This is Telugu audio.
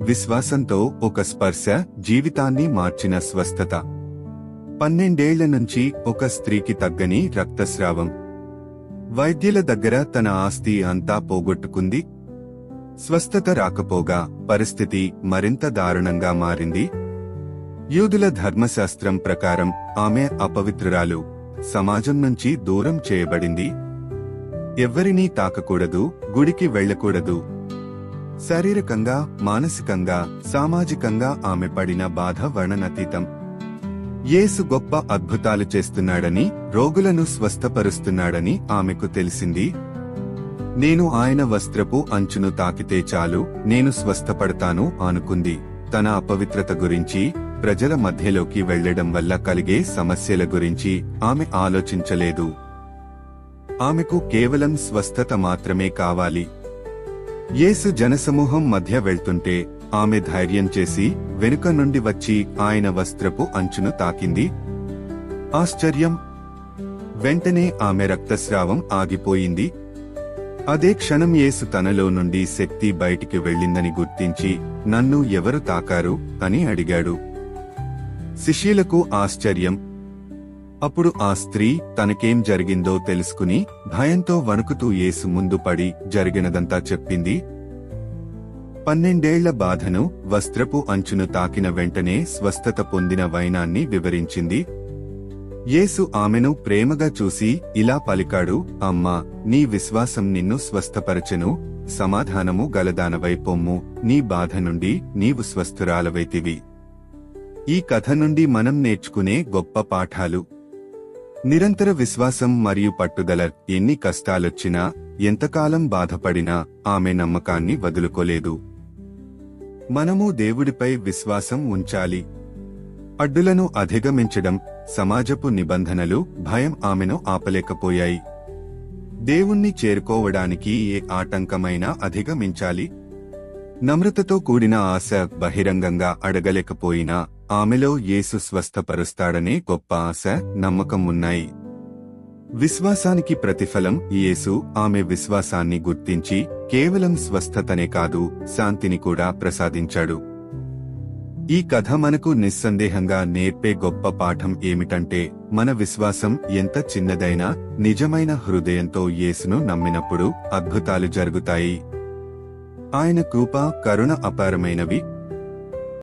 విశ్వాసంతో ఒక స్పర్శ జీవితాన్ని మార్చిన స్వస్థత. పన్నెండేళ్ళ నుంచి ఒక స్త్రీకి తగ్గని రక్తస్రావం. వైద్యుల దగ్గర తన ఆస్తి అంతా పోగొట్టుకుంది. స్వస్థత రాకపోగా పరిస్థితి మరింత దారుణంగా మారింది. యూదుల ధర్మశాస్త్రం ప్రకారం ఆమె అపవిత్రురాలు. సమాజం నుంచి దూరం చేయబడింది. ఎవ్వరినీ తాకకూడదు గుడికి వెళ్ళకూడదు శారీరకంగా మానసికంగా సామాజికంగా ఆమె పడిన బాధ వర్ణనతీతం. యేసు గొప్ప అద్భుతాలు చేస్తున్నాడని రోగులను స్వస్థపరుస్తున్నాడని ఆమెకు తెలిసింది. నేను ఆయన వస్త్రపు అంచును తాకితే చాలు నేను స్వస్థపడతాను అనుకుంది. తన అపవిత్రత గురించి ప్రజల మధ్యలోకి వెళ్ళడం వల్ల కలిగే సమస్యల గురించి ఆమె ఆలోచించలేదు. ఆమెకు కేవలం స్వస్థత మాత్రమే కావాలి. యేసు జనసమూహం మధ్య వెళ్తుంటే ఆమె ధైర్యం చేసి వెనుక నుండి వచ్చి ఆయన వస్త్రపు అంచును తాకింది. ఆశ్చర్యం! వెంటనే ఆమె రక్తస్రావం ఆగిపోయింది. అదే క్షణం యేసు తనలో నుండి శక్తి బయటికి వెళ్ళిందని గుర్తించి నన్ను ఎవరు తాకారు అని అడిగాడు. శిష్యులకు ఆశ్చర్యం! అప్పుడు ఆ స్త్రీ తనకేం జరిగిందో తెలుసుకుని భయంతో వణుకుతూ యేసు ముందు పడి జరిగినదంతా చెప్పింది. పన్నెండేళ్ళ బాధను వస్త్రపు అంచును తాకిన వెంటనే స్వస్థత పొందిన వైనాన్ని వివరించింది. యేసు ఆమెను ప్రేమగా చూసి ఇలా పలికాడు అమ్మా నీ విశ్వాసం నిన్ను స్వస్థపరచెను సమాధానము గలదానవై పొమ్ము నీ బాధ నుండి నీవు స్వస్థురాలవైతివి ఈ కథ నుండి మనం నేర్చుకునే గొప్ప పాఠాలు. నిరంతర విశ్వాసం మరియు పట్టుదల ఎన్ని కష్టాలొచ్చినా ఎంతకాలం బాధపడినా ఆమె నమ్మకాన్ని వదులుకోలేదు. మనము దేవుడిపై విశ్వాసం ఉంచాలి. అడ్డులను అధిగమించడం సమాజపు నిబంధనలు భయం ఆమెను ఆపలేకపోయాయి. దేవుణ్ణి చేరుకోవడానికి ఏ ఆటంకమైనా అధిగమించాలి. నమ్రతతో కూడిన ఆశ బహిరంగంగా అడగలేకపోయినా ఆమెలో యేసు స్వస్థపరుస్తాడనే గొప్ప ఆశ నమ్మకం ఉన్నాయి. విశ్వాసానికి ప్రతిఫలం యేసు ఆమె విశ్వాసాన్ని గుర్తించి కేవలం స్వస్థతనే కాదు శాంతిని కూడా ప్రసాదించాడు. ఈ కథ మనకు నిస్సందేహంగా నేర్పే గొప్ప పాఠం ఏమిటంటే మన విశ్వాసం ఎంత చిన్నదైనా నిజమైన హృదయంతో యేసును నమ్మినప్పుడు అద్భుతాలు జరుగుతాయి. ఆయన కృప కరుణ అపారమైనవి